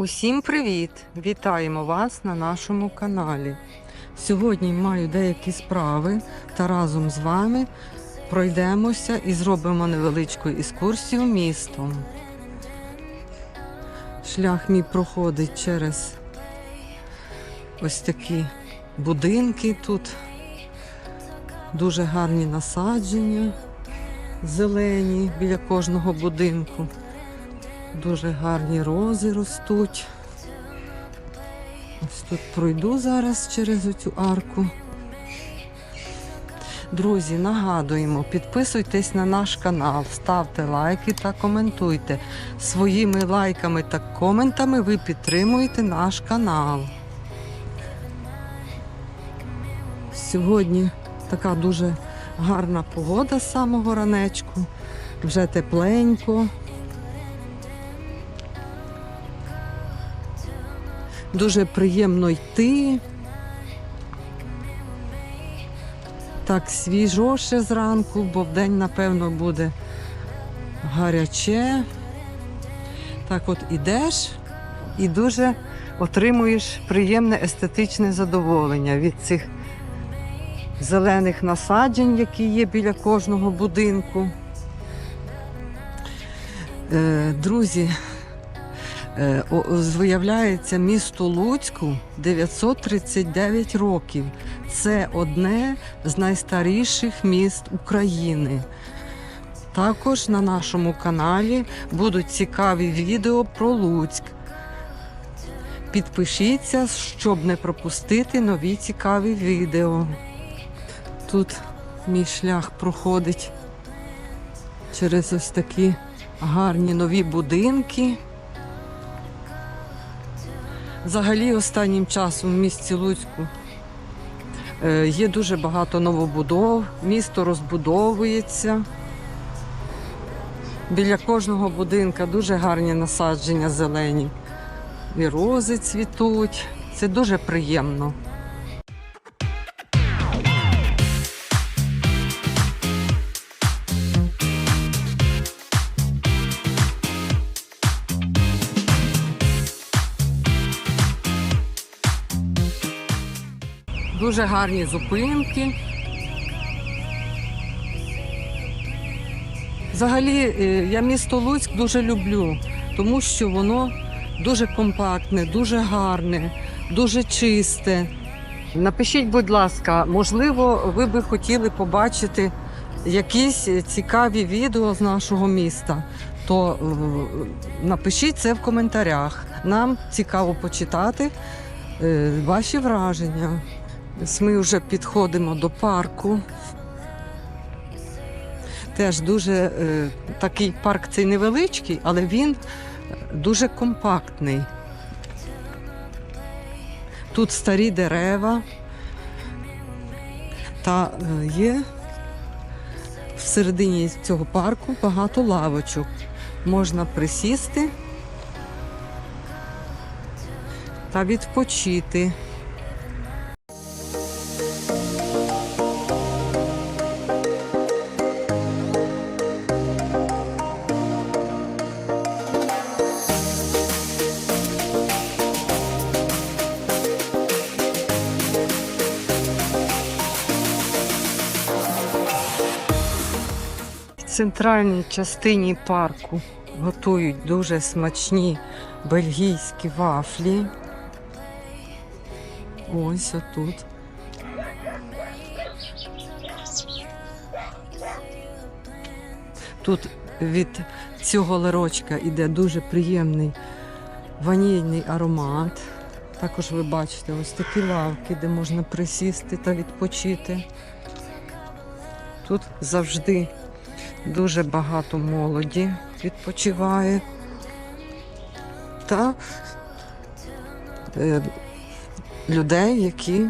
Усім привіт! Вітаємо вас на нашому каналі. Сьогодні маю деякі справи та разом з вами пройдемося і зробимо невеличку екскурсію містом. Шлях мій проходить через ось такі будинки тут. Дуже гарні насадження, зелені біля кожного будинку. Дуже гарні рози ростуть. Ось тут пройду зараз через оцю арку. Друзі, нагадуємо, підписуйтесь на наш канал, ставте лайки та коментуйте. Своїми лайками та коментами ви підтримуєте наш канал. Сьогодні така дуже гарна погода з самого ранечку. Вже тепленько. Дуже приємно йти. Так свіжо ще зранку, бо вдень, напевно, буде гаряче. Так от ідеш і дуже отримуєш приємне естетичне задоволення від цих зелених насаджень, які є біля кожного будинку. Е, Друзі, Виявляється, місту Луцьку 939 років. Це одне з найстаріших міст України. Також на нашому каналі будуть цікаві відео про Луцьк. Підпишіться, щоб не пропустити нові цікаві відео. Тут мій шлях проходить через ось такі гарні нові будинки. Взагалі, останнім часом в місті Луцьку е, є дуже багато новобудов, місто розбудовується. Біля кожного будинка дуже гарні насадження зелені. І рози цвітуть. Це дуже приємно. Дуже гарні зупинки. Взагалі, е, я місто Луцьк дуже люблю, тому що воно дуже компактне, дуже гарне, дуже чисте. Напишіть, будь ласка, можливо, ви би хотіли побачити якісь цікаві відео з нашого міста. То е, напишіть це в коментарях. Нам цікаво почитати е, ваші враження. Ми вже підходимо до парку. Теж дуже е, такий парк цей невеличкий, але він дуже компактний. Тут старі дерева та е, є всередині цього парку багато лавочок. Можна присісти та відпочити. Центральній частині парку готують дуже смачні бельгійські вафлі. Ось отут. Тут від цього ларочка іде дуже приємний ванільний аромат. Також ви бачите ось такі лавки, де можна присісти та відпочити. Тут завжди дуже багато молоді відпочиває. Та е, людей, які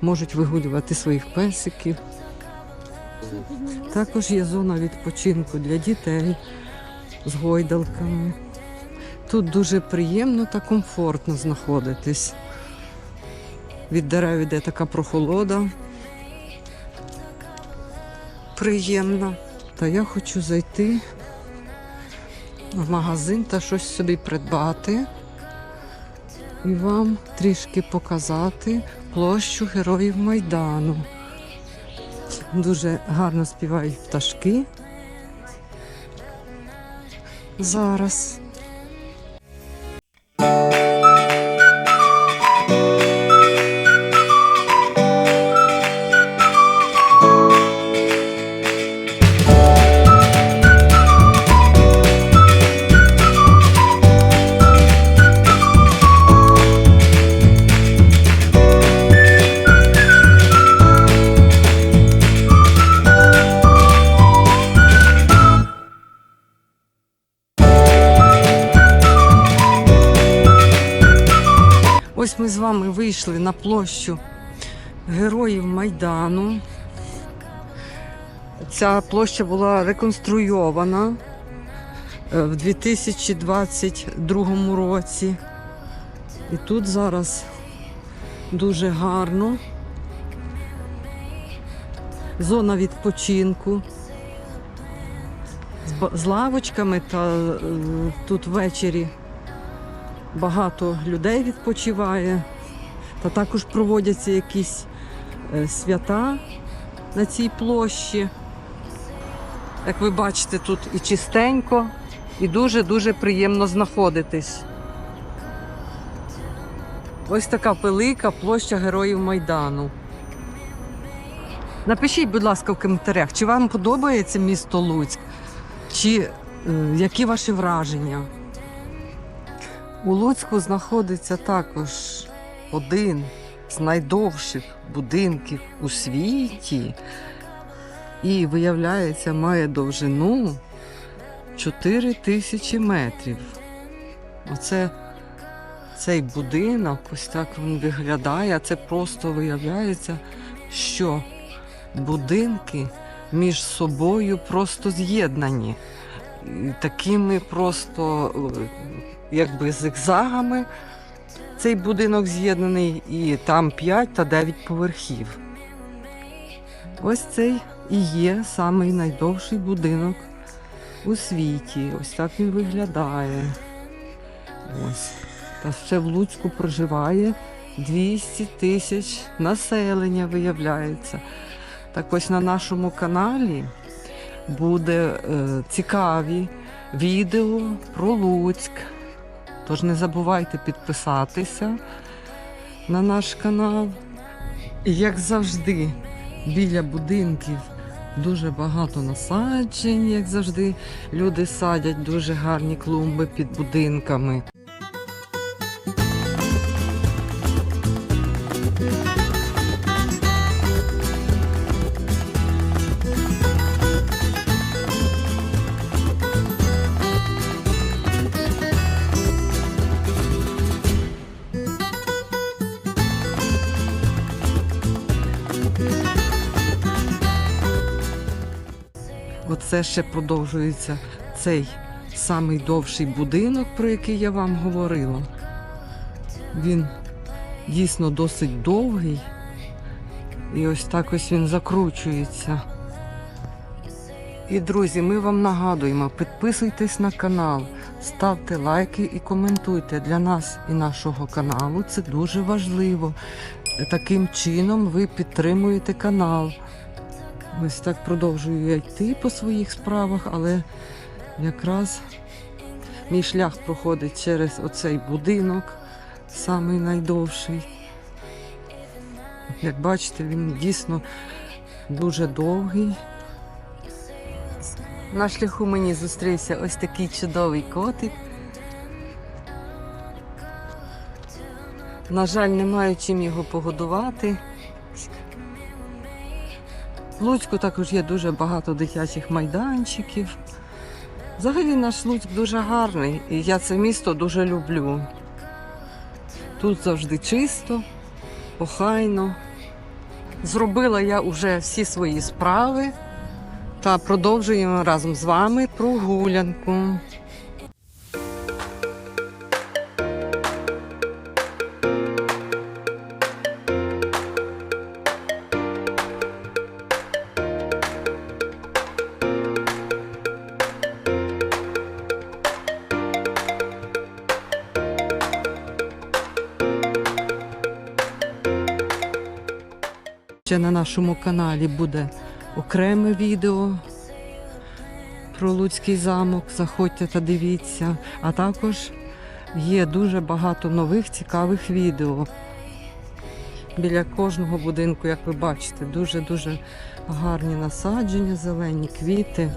можуть вигулювати своїх песиків. Також є зона відпочинку для дітей з гойдалками. Тут дуже приємно та комфортно знаходитись. Від дерев іде така прохолода. Приємна. Та я хочу зайти в магазин та щось собі придбати. і вам трішки показати площу Героїв Майдану. Дуже гарно співають пташки. Зараз. Вийшли на площу Героїв Майдану. Ця площа була реконструйована е, в 2022 році. І тут зараз дуже гарно. Зона відпочинку з лавочками та е, тут ввечері багато людей відпочиває, та також проводяться якісь е, свята на цій площі. Як ви бачите, тут і чистенько, і дуже-дуже приємно знаходитись. Ось така велика площа Героїв Майдану. Напишіть, будь ласка, в коментарях, чи вам подобається місто Луцьк, чи е, які ваші враження. У Луцьку знаходиться також один з найдовших будинків у світі. І, виявляється, має довжину 4 тисячі метрів. Оце цей будинок, ось так він виглядає. Це просто виявляється, що будинки між собою просто з'єднані. Такими просто е, якби зигзагами цей будинок з'єднаний, і там 5 та 9 поверхів. Ось цей і є самий найдовший будинок у світі. Ось так він виглядає. Ось. Та ще в Луцьку проживає 200 тисяч населення, виявляється. Так ось на нашому каналі буде е, цікаві відео про Луцьк. Тож не забувайте підписатися на наш канал. І як завжди, біля будинків дуже багато насаджень, як завжди, люди садять дуже гарні клумби під будинками. Оце ще продовжується цей самий довший будинок, про який я вам говорила. Він дійсно досить довгий. І ось так ось він закручується. І, друзі, ми вам нагадуємо, підписуйтесь на канал, ставте лайки і коментуйте для нас і нашого каналу. Це дуже важливо. Таким чином ви підтримуєте канал. Ось так продовжую йти по своїх справах, але якраз мій шлях проходить через оцей будинок, самий найдовший. Як бачите, він дійсно дуже довгий. На шляху мені зустрівся ось такий чудовий котик. На жаль, не маю чим його погодувати. Луцьку також є дуже багато дитячих майданчиків. Взагалі наш Луцьк дуже гарний, і я це місто дуже люблю. Тут завжди чисто, охайно. Зробила я вже всі свої справи та продовжуємо разом з вами прогулянку. Ще на нашому каналі буде окреме відео про Луцький замок. Заходьте та дивіться. А також є дуже багато нових цікавих відео. Біля кожного будинку, як ви бачите, дуже-дуже гарні насадження, зелені квіти.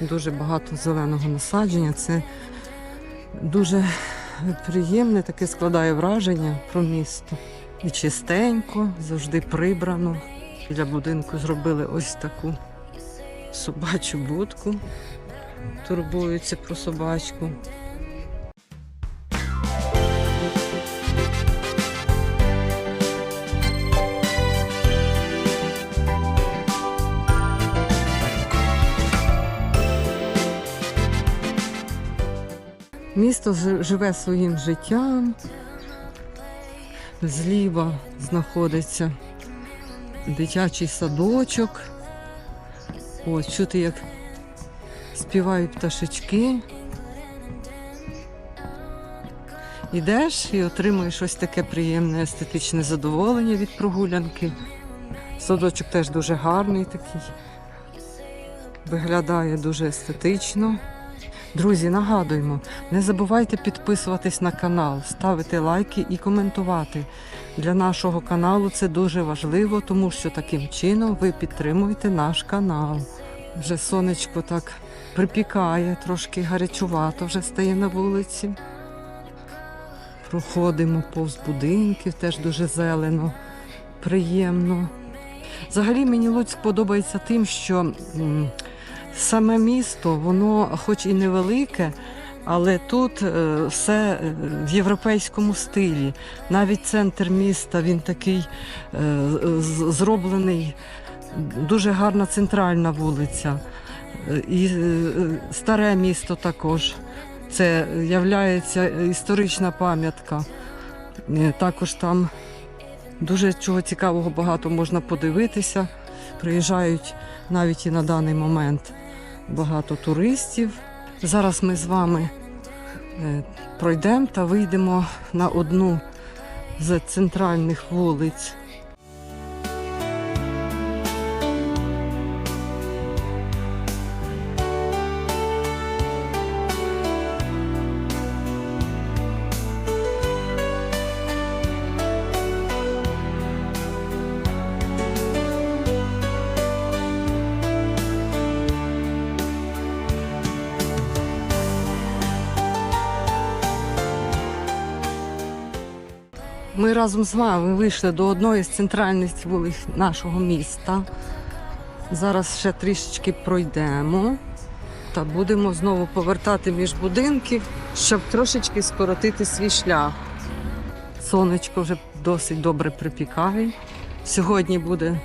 Дуже багато зеленого насадження. Це дуже приємне, таке складає враження про місто. І чистенько, завжди прибрано. Біля будинку зробили ось таку собачу будку. Турбуються про собачку. Місто живе своїм життям. Зліва знаходиться дитячий садочок. Ось чути, як співають пташечки. Ідеш і отримуєш ось таке приємне естетичне задоволення від прогулянки. Садочок теж дуже гарний такий. Виглядає дуже естетично. Друзі, нагадуємо, не забувайте підписуватись на канал, ставити лайки і коментувати. Для нашого каналу це дуже важливо, тому що таким чином ви підтримуєте наш канал. Вже сонечко так припікає, трошки гарячувато вже стає на вулиці. Проходимо повз будинків, теж дуже зелено, приємно. Взагалі мені Луцьк подобається тим, що саме місто, воно хоч і невелике, але тут е, все е, в європейському стилі. Навіть центр міста він такий е, зроблений, дуже гарна центральна вулиця. І старе місто також. Це являється історична пам'ятка. Також там дуже чого цікавого багато можна подивитися. Приїжджають навіть і на даний момент багато туристів. Зараз ми з вами е, пройдемо та вийдемо на одну з центральних вулиць. Ми разом з вами вийшли до одної з центральних вулиць нашого міста. Зараз ще трішечки пройдемо та будемо знову повертати між будинків, щоб трошечки скоротити свій шлях. Сонечко вже досить добре припікає. Сьогодні буде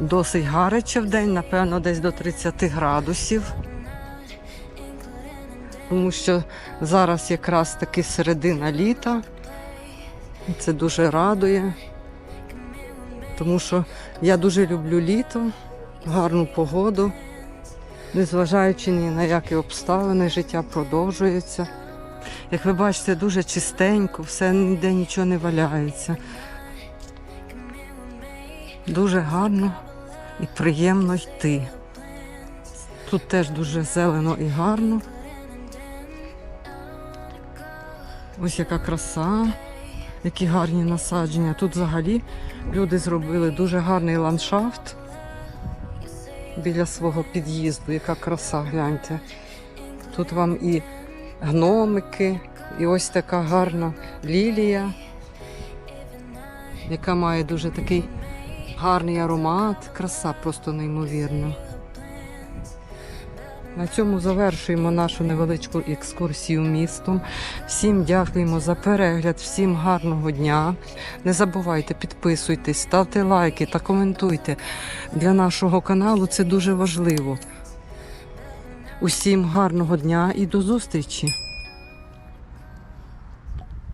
досить гаряче в день, напевно, десь до 30 градусів. Тому що зараз якраз таки середина літа. Це дуже радує, тому що я дуже люблю літо, гарну погоду, незважаючи ні на які обставини, життя продовжується. Як ви бачите, дуже чистенько, все ніде нічого не валяється. Дуже гарно і приємно йти. Тут теж дуже зелено і гарно. Ось яка краса. Які гарні насадження. Тут взагалі люди зробили дуже гарний ландшафт біля свого під'їзду. Яка краса, гляньте. Тут вам і гномики, і ось така гарна лілія, яка має дуже такий гарний аромат. Краса просто неймовірна. На цьому завершуємо нашу невеличку екскурсію містом. Всім дякуємо за перегляд, всім гарного дня. Не забувайте, підписуйтесь, ставте лайки та коментуйте. Для нашого каналу це дуже важливо. Усім гарного дня і до зустрічі!